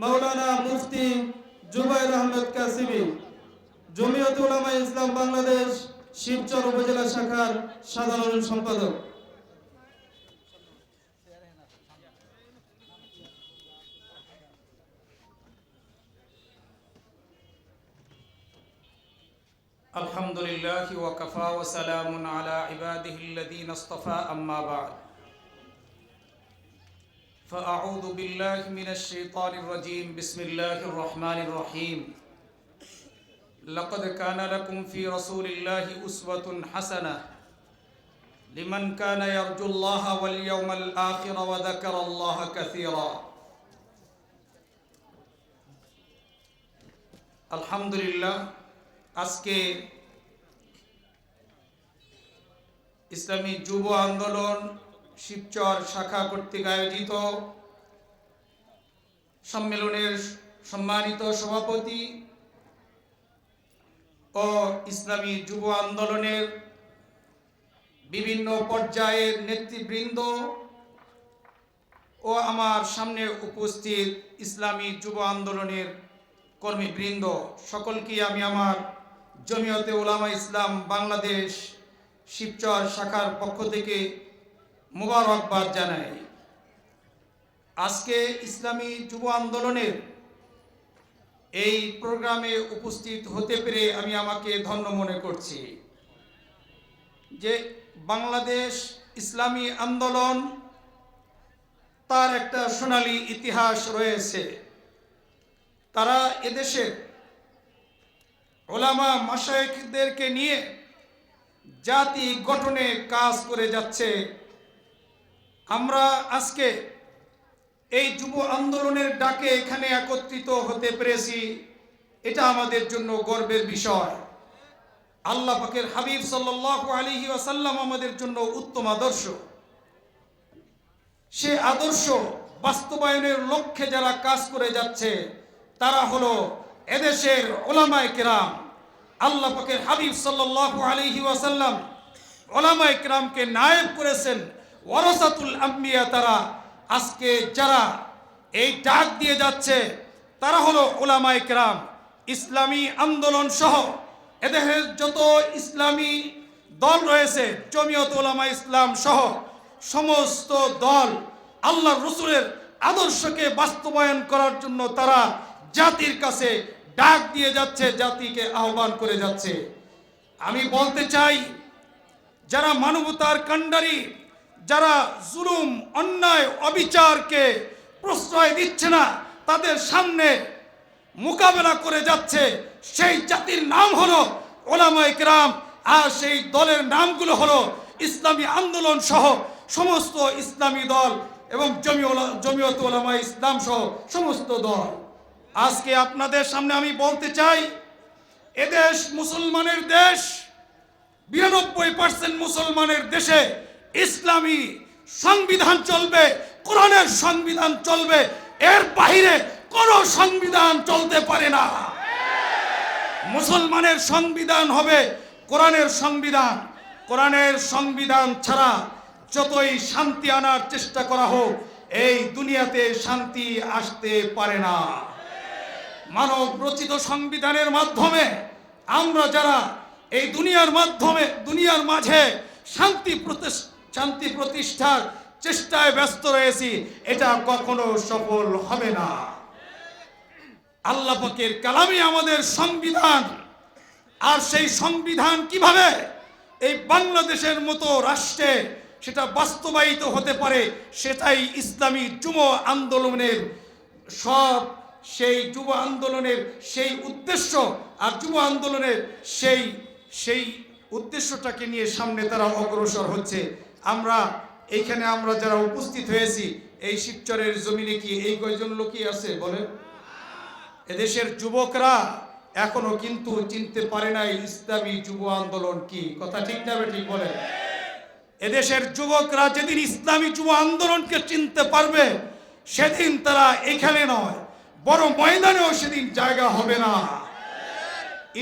মৌলানা মুফতি জুবাইর আহমেদ কাসিমি, জমিয়ত উলামা ইসলাম বাংলাদেশ, শিবচর উপজেলা শাখার সাধারণ সম্পাদক। আলহামদুলিল্লাহ ওয়াকাফা ওয়া সালামুন আলা ইবাদিহিল্লাযীনা ইসতাফা আম্মা বা'দ। فأعوذ بالله من الشيطان الرجيم بسم الله الرحمن الرحيم لقد كان لكم في رسول الله أسوة حسنة لمن كان يرجو الله واليوم الآخر وذكر الله كثيرا الحمد لله আজকে ইসলামী যুব আন্দোলন শিবচর শাখা কর্তৃক আয়োজিত সম্মেলনের সম্মানিত সভাপতি ও ইসলামী যুব আন্দোলনের বিভিন্ন পর্যায়ের নেতৃবৃন্দ ও আমার সামনে উপস্থিত ইসলামী যুব আন্দোলনের কর্মীবৃন্দ সকলকে আমি আমার জমিয়তে ওলামা ইসলাম বাংলাদেশ শিবচর শাখার পক্ষ থেকে মোবারকবাদ জানাই। আজকে ইসলামী যুব আন্দোলনের এই প্রোগ্রামে উপস্থিত হতে পেরে আমি আমাকে ধন্য মনে করছি যে বাংলাদেশ ইসলামী আন্দোলন তার একটা সোনালী ইতিহাস রয়েছে। তারা এদেশের ওলামা মাসায়েকদেরকে নিয়ে জাতি গঠনে কাজ করে যাচ্ছে। আমরা আজকে এই যুব আন্দোলনের ডাকে এখানে একত্রিত হতে পেরেছি। এটা আমাদের জন্য গর্বের বিষয়। আল্লাহ পাকের হাবিব সাল্লাল্লাহু আলাইহি ওয়াসাল্লাম আমাদের জন্য উত্তম আদর্শ। সে আদর্শ বাস্তবায়নের লক্ষ্যে যারা কাজ করে যাচ্ছে, তারা হলো এদেশের ওলামায়ে কেরাম। আল্লাহ পাকের হাবিব সাল্লাল্লাহু আলাইহি ওয়াসাল্লাম ওলামায়ে কেরামকে নায়েব করেছেন। ওয়ারাসাতুল আম্বিয়া তারা আজকে যারা এই ডাক দিয়ে যাচ্ছে, তারা হলো ওলামায়ে কেরাম। ইসলামী আন্দোলন সহ এদেশের যত ইসলামী দল রয়েছে, জমিয়ত ওলামা ইসলাম সহ সমস্ত দল আল্লাহ রসুলের আদর্শকে বাস্তবায়ন করার জন্য তারা জাতির কাছে ডাক দিয়ে যাচ্ছে, জাতিকে আহ্বান করে যাচ্ছে। আমি বলতে চাই, যারা মানবতার কাণ্ডারি যারা জুলুম, অন্যায়, অবিচারকে প্রশ্রয় দিচ্ছে না, তাদের সামনে মোকাবেলা করে যাচ্ছে সেই জাতির নাম হলো ওলামা গ্রাম আর সেই দলের নামগুলো হলো ইসলামী আন্দোলন সহ সমস্ত ইসলামী দল এবং জমি জমিয়ত ওলামা ইসলাম সহ সমস্ত দল। আজকে আপনাদের সামনে আমি বলতে চাই এদেশ মুসলমানের দেশ, বিরানব্বই পার্সেন্ট মুসলমানের দেশে ইসলামী সংবিধান চলবে, কোরআনের সংবিধান চলবে, এর বাইরে কোনো সংবিধান চলতে পারে না। মুসলমানের সংবিধান হবে কোরআনের সংবিধান। কোরআনের সংবিধান ছাড়া যতই শান্তি আনার চেষ্টা করা হোক, এই দুনিয়াতে শান্তি আসতে পারে না। মানব রচিত সংবিধানের মাধ্যমে আমরা যারা এই দুনিয়ার মাধ্যমে, দুনিয়ার মাঝে শান্তি প্রতিস- শান্তি প্রতিষ্ঠার চেষ্টায় ব্যস্ত রয়েছি, এটা কখনো সফল হবে না। আল্লাহ পাকের কালামই আমাদের সংবিধান। আর সেই সংবিধান কীভাবে এই বাংলাদেশের মতো রাষ্ট্রে সেটা বাস্তবায়িত হতে পারে, সেটাই ইসলামী যুব আন্দোলনের সব, সেই যুব আন্দোলনের সেই উদ্দেশ্য, আর যুব আন্দোলনের সেই সেই উদ্দেশ্যটাকে নিয়ে সামনে তারা অগ্রসর হচ্ছে। আমরা, এইখানে আমরা যারা উপস্থিত হয়েছি, এই শিবচরের জমিনে কি এই কয়জন লোকই আছে বলেন? এদেশের যুবকরা এখনও কিন্তু চিনতে পারে নাই ইসলামী যুব আন্দোলন কি। কথা ঠিক না ঠিক বলে এদেশের যুবকরা যেদিন ইসলামী যুব আন্দোলনকে চিনতে পারবে, সেদিন তারা এখানে নয়, বড় ময়দানেও সেদিন জায়গা হবে না।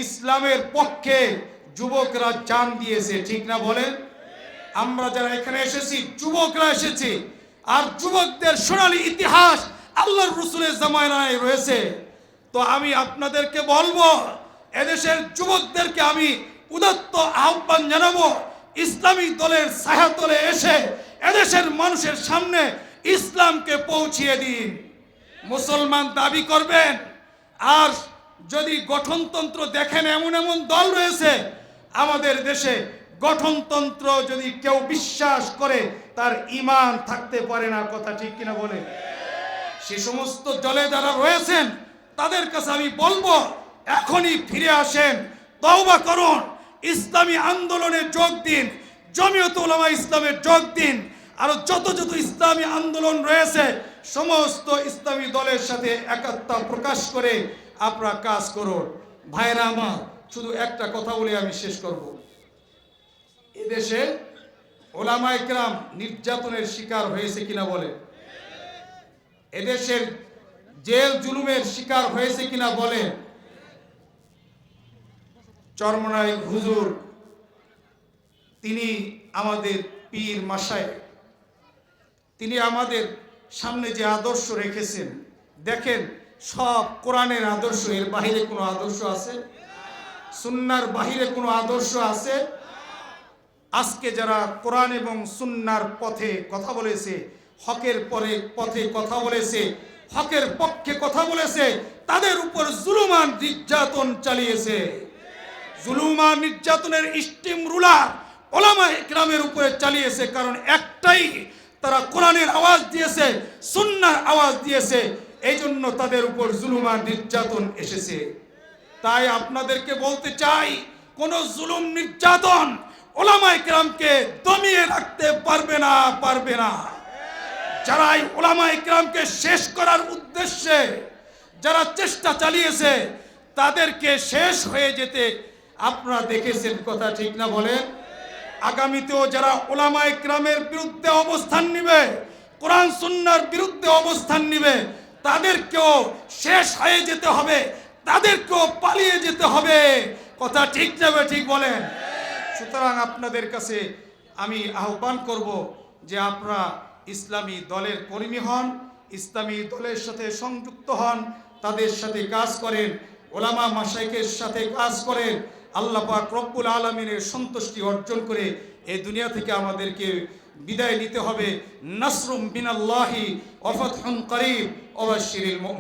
ইসলামের পক্ষে যুবকরা জান দিয়েছে, ঠিক না বলেন? আমরা যারা এখানে এসেছি, যুবকরা এসেছি, আর যুবকদের সোনালী ইতিহাস আল্লাহর রসুলের জামানায় রয়েছে। তো আমি আপনাদেরকে বলব, এদেশের যুবকদেরকে আমি উদাত্ত আহ্বান জানাব, ইসলামী দলের ছায়াতলে এসে এদেশের মানুষের সামনে ইসলামকে পৌঁছিয়ে দিন। মুসলমান দাবি করবেন, আর যদি গঠনতন্ত্র দেখেন এমন এমন দল রয়েছে, আমাদের দেশে গঠনতন্ত্র যদি কেউ বিশ্বাস করে, তার ইমান থাকতে পারে না, কথা ঠিক কিনা বলে? সে সমস্ত দলে যারা রয়েছেন, তাদের কাছে আমি বলব, এখনই ফিরে আসেন, তওবা করুন, ইসলামী আন্দোলনে যোগ দিন, জমিয়ত উলামা ইসলামের যোগ দিন, আর যত যত ইসলামী আন্দোলন রয়েছে, সমস্ত ইসলামী দলের সাথে একাত্মতা প্রকাশ করে আপনারা কাজ করুন। ভাইরা আমার, শুধু একটা কথা বলে আমি শেষ করব। এদেশে ওলামা একরাম নির্যাতনের শিকার হয়েছে কিনা বলে? এদেশের জেল জুলুমের শিকার হয়েছে কিনা বলে? চরমনাই হুজুর, তিনি আমাদের পীর মাসায়, তিনি আমাদের সামনে যে আদর্শ রেখেছেন, দেখেন সব কোরআনের আদর্শ, এর বাহিরে কোনো আদর্শ আছে? সুন্নার বাহিরে কোনো আদর্শ আছে? আজকে যারা কোরআন এবং সুন্নার পথে কথা বলেছে, হকের পরে পথে কথা বলেছে, হকের পক্ষে কথা বলেছে, তাদের উপর জুলুমান নির্যাতন চালিয়েছে। জুলুমান নির্যাতনের স্টিম রুলার ওলামা ইকরামের উপরে চালিয়েছে, কারণ একটাই, তারা কোরআনের আওয়াজ দিয়েছে, সুন্নার আওয়াজ দিয়েছে এই জন্য তাদের উপর জুলুমান নির্যাতন এসেছে। তাই আপনাদেরকে বলতে চাই, কোন জুলুম নির্যাতন ওলামা ইকরামকে দমিয়ে রাখতে পারবে না পারবে না। যারা এই ওলামা ইকরামকে শেষ করার উদ্দেশ্যে যারা চেষ্টা চালিয়েছে, তাদেরকে শেষ হয়ে যেতে আপনারা দেখেছেন, কথা ঠিক না বলেন? আগামীতেও যারা ওলামা ইকরামের বিরুদ্ধে অবস্থান নিবে, কোরআন সুন্নার বিরুদ্ধে অবস্থান নিবে, তাদেরকেও শেষ হয়ে যেতে হবে, তাদেরকেও পালিয়ে যেতে হবে। কথা ঠিক যাবে ঠিক বলেন? সুতরাং আপনাদের কাছে আমি আহ্বান করব যে আপনারা ইসলামী দলের কর্মী হন, ইসলামী দলের সাথে সংযুক্ত হন, তাদের সাথে কাজ করেন, ওলামা মাসাইকের সাথে কাজ করেন। আল্লাহ পাক রব্বুল আলমিনের সন্তুষ্টি অর্জন করে এই দুনিয়া থেকে আমাদেরকে বিদায় নিতে হবে। নাসরুম বিনাল্লাহি ওয়াফাতহুন করিম। মুমিন